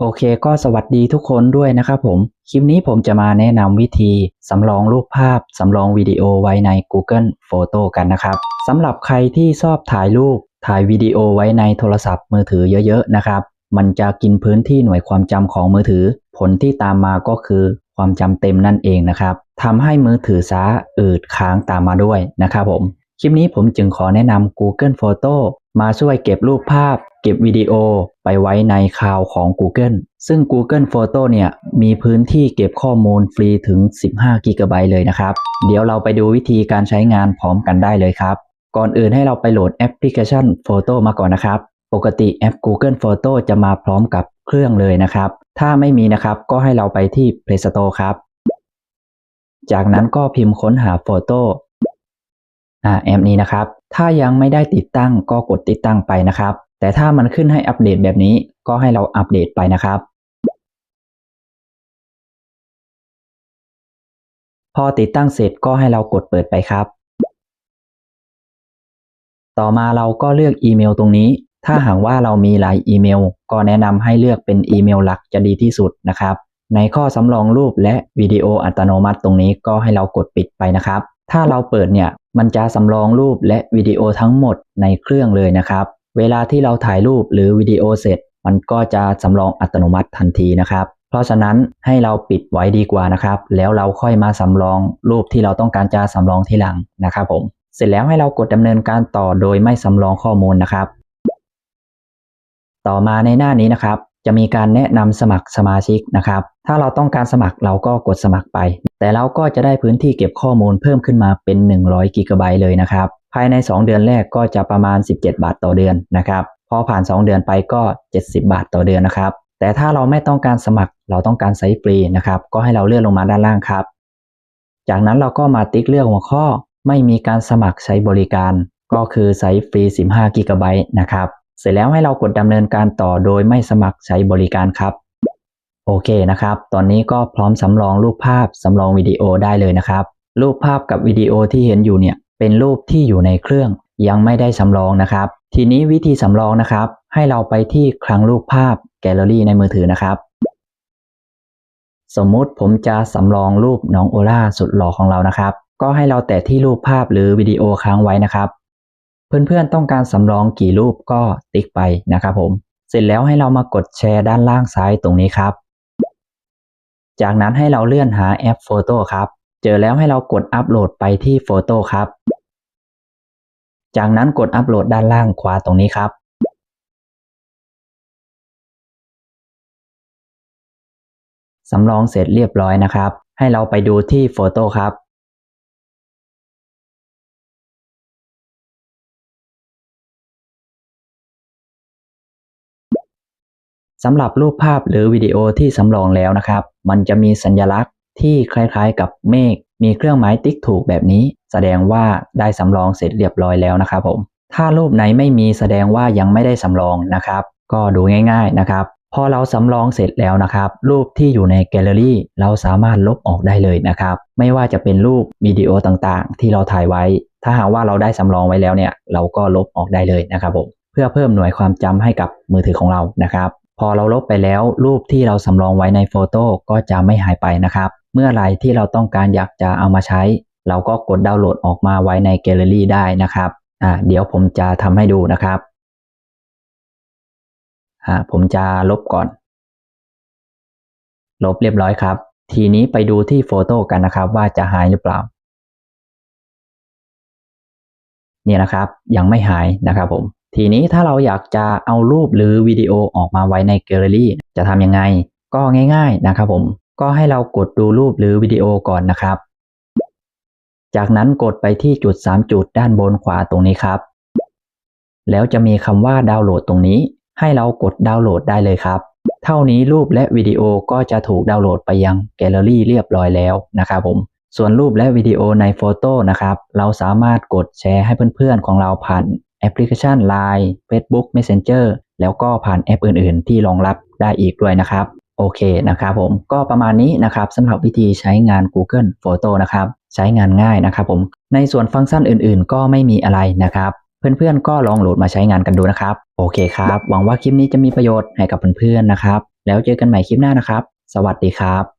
โอเคก็สวัสดีทุกคนด้วยนะครับผม คลิปนี้ผมจะมาแนะนำวิธีสำรองรูปภาพ สำรองวิดีโอไว้ใน Google Photo กันนะครับสำหรับใครที่ชอบถ่ายรูป ถ่ายวิดีโอไว้ในโทรศัพท์มือถือเยอะๆนะครับ มันจะกินพื้นที่หน่วยความจำของมือถือ ผลที่ตามมาก็คือความจำเต็มนั่นเองนะครับทำให้มือถือช้าอืดค้างตามมาด้วยนะครับผม คลิปนี้ผมจึงขอแนะนำ Google Photo มาช่วยเก็บรูปภาพ เก็บวิดีโอไปไว้ในคลาวของ Google ซึ่ง Google Photo เนี่ยมีพื้นที่เก็บข้อมูลฟรีถึง 15กิกะไบต์เลยนะครับ เดี๋ยวเราไปดูวิธีการใช้งานพร้อมกันได้เลยครับ ก่อนอื่นให้เราไปโหลดแอปพลิเคชัน Photo มาก่อนนะครับ ปกติแอป Google Photo จะมาพร้อมกับเครื่องเลยนะครับ ถ้าไม่มีนะครับก็ให้เราไปที่ Play Store ครับ จากนั้นก็พิมพ์ค้นหา Photo อ่าแอปนี้นะครับ ถ้ายังไม่ได้ติดตั้งก็กดติดตั้งไปนะครับ แต่ถ้ามันขึ้นให้อัปเดตแบบนี้ก็ให้เราอัปเดตไปนะครับ พอติดตั้งเสร็จก็ให้เรากดเปิดไปครับ ต่อมาเราก็เลือกอีเมลตรงนี้ ถ้าหากว่าเรามีหลายอีเมล ก็แนะนำให้เลือกเป็นอีเมลหลักจะดีที่สุดนะครับ ในข้อสำรองรูปและวิดีโออัตโนมัติตรงนี้ก็ให้เรากดปิดไปนะครับ ถ้าเราเปิดเนี่ยมันจะสำรองรูปและวิดีโอทั้งหมดในเครื่องเลยนะครับ เวลาที่เราถ่ายรูปหรือวิดีโอเสร็จ มันก็จะสำรองอัตโนมัติทันทีนะครับ เพราะฉะนั้นให้เราปิดไว้ดีกว่านะครับ แล้วเราค่อยมาสำรองรูปที่เราต้องการจะสำรองทีหลังนะครับผม เสร็จแล้วให้เรากดดำเนินการต่อโดยไม่สำรองข้อมูลนะครับ ต่อมาในหน้านี้นะครับ จะมีการแนะนำสมัครสมาชิกนะครับ ถ้าเราต้องการสมัครเราก็กดสมัครไป แต่เราก็จะได้พื้นที่เก็บข้อมูลเพิ่มขึ้นมาเป็น 100กิกะไบต์เลยนะครับ ภายใน 2 เดือนแรกก็จะประมาณ 17 บาทต่อเดือนนะครับ พอผ่าน 2 เดือนไปก็ 70 บาทต่อเดือนนะครับ แต่ถ้าเราไม่ต้องการสมัครเราต้องการใช้ฟรีนะครับ ก็ให้เราเลื่อนลงมาด้านล่างครับ จากนั้นเราก็มาติ๊กเลือกหัวข้อ ไม่มีการสมัครใช้บริการ ก็คือใช้ฟรี 15กิกะไบต์นะครับ เสร็จแล้วให้เรากดดำเนินการต่อโดยไม่สมัครใช้บริการครับ โอเคนะครับ ตอนนี้ก็พร้อมสำรองรูปภาพสำรองวิดีโอได้เลยนะครับ รูปภาพกับวิดีโอที่เห็นอยู่เนี่ยเป็นรูปที่อยู่ในเครื่อง ยังไม่ได้สำรองนะครับ ทีนี้วิธีสำรองนะครับ ให้เราไปที่คลังรูปภาพแกลเลอรี่ในมือถือนะครับ สมมุติผมจะสำรองรูปน้องโอล่าสุดหล่อของเรานะครับ ก็ให้เราแตะที่รูปภาพหรือวิดีโอค้างไว้นะครับ เพื่อนๆต้องการสำรองกี่รูปก็ติ๊กไปนะครับผม เสร็จแล้วให้เรามากดแชร์ด้านล่างซ้ายตรงนี้ครับ จากนั้นให้เราเลื่อนหาแอปโฟโต้ครับ เจอแล้วให้เรากดอัปโหลดไปที่โฟโต้ครับ จากนั้นกดอัปโหลดด้านล่างขวาตรงนี้ครับ สำรองเสร็จเรียบร้อยนะครับ ให้เราไปดูที่โฟโต้ครับ สำหรับรูปภาพหรือวิดีโอที่สำรองแล้วนะครับ มันจะมีสัญลักษณ์ที่คล้ายๆกับเมฆ มีเครื่องหมายติ๊กถูกแบบนี้ แสดงว่าได้สำรองเสร็จเรียบร้อยแล้วนะครับผม ถ้ารูปไหนไม่มีแสดงว่ายังไม่ได้สำรองนะครับ ก็ดูง่าย ๆนะครับ พอเราสำรองเสร็จแล้วนะครับ รูปที่อยู่ในแกลเลอรี่เราสามารถลบออกได้เลยนะครับ ไม่ว่าจะเป็นรูปวิดีโอต่างๆ ที่เราถ่ายไว้ ถ้าหากว่าเราได้สำรองไว้แล้วเนี่ย เราก็ลบออกได้เลยนะครับผม เพื่อเพิ่มหน่วยความจำให้กับมือถือของเรานะครับ พอเราลบไปแล้วรูปที่เราสำรองไว้ในโฟโต้ก็จะไม่หายไปนะครับ เมื่อไรที่เราต้องการอยากจะเอามาใช้ เราก็กดดาวน์โหลดออกมาไว้ในแกลเลอรี่ได้นะครับอ่าเดี๋ยวผมจะทำให้ดูนะครับอ่าผมจะลบก่อน ลบเรียบร้อยครับ ทีนี้ไปดูที่โฟโต้กันนะครับว่าจะหายหรือเปล่า เนี่ยนะครับยังไม่หายนะครับผม ทีนี้ถ้าเราอยากจะเอารูปหรือวิดีโอออกมาไว้ในแกลเลอรี่ จะทำยังไง ก็ง่ายๆนะครับผม ก็ให้เรากดดูรูปหรือวิดีโอก่อนนะครับ จากนั้นกดไปที่จุด 3 จุดด้านบนขวาตรงนี้ครับ แล้วจะมีคำว่าดาวน์โหลดตรงนี้ ให้เรากดดาวน์โหลดได้เลยครับ เท่านี้รูปและวิดีโอก็จะถูกดาวน์โหลดไปยังแกลเลอรี่เรียบร้อยแล้วนะครับผมส่วนรูปและวิดีโอในโฟโต้นะครับ เราสามารถกดแชร์ให้เพื่อนๆของเราผ่าน แอปพลิเคชัน Line Facebook Messenger แล้วก็ผ่านแอปอื่น ๆ ที่รองรับได้อีกด้วยนะครับ โอเคนะครับผมก็ประมาณนี้นะครับสำหรับวิธีใช้งาน Google Photo นะครับ ใช้งานง่ายนะครับผมในส่วนฟังก์ชันอื่น ๆ ก็ไม่มีอะไรนะครับ เพื่อน ๆ ก็ลองโหลดมาใช้งานกันดูนะครับ โอเคครับ หวังว่าคลิปนี้จะมีประโยชน์ให้กับเพื่อน ๆ นะครับ แล้วเจอกันใหม่คลิปหน้านะครับ สวัสดีครับ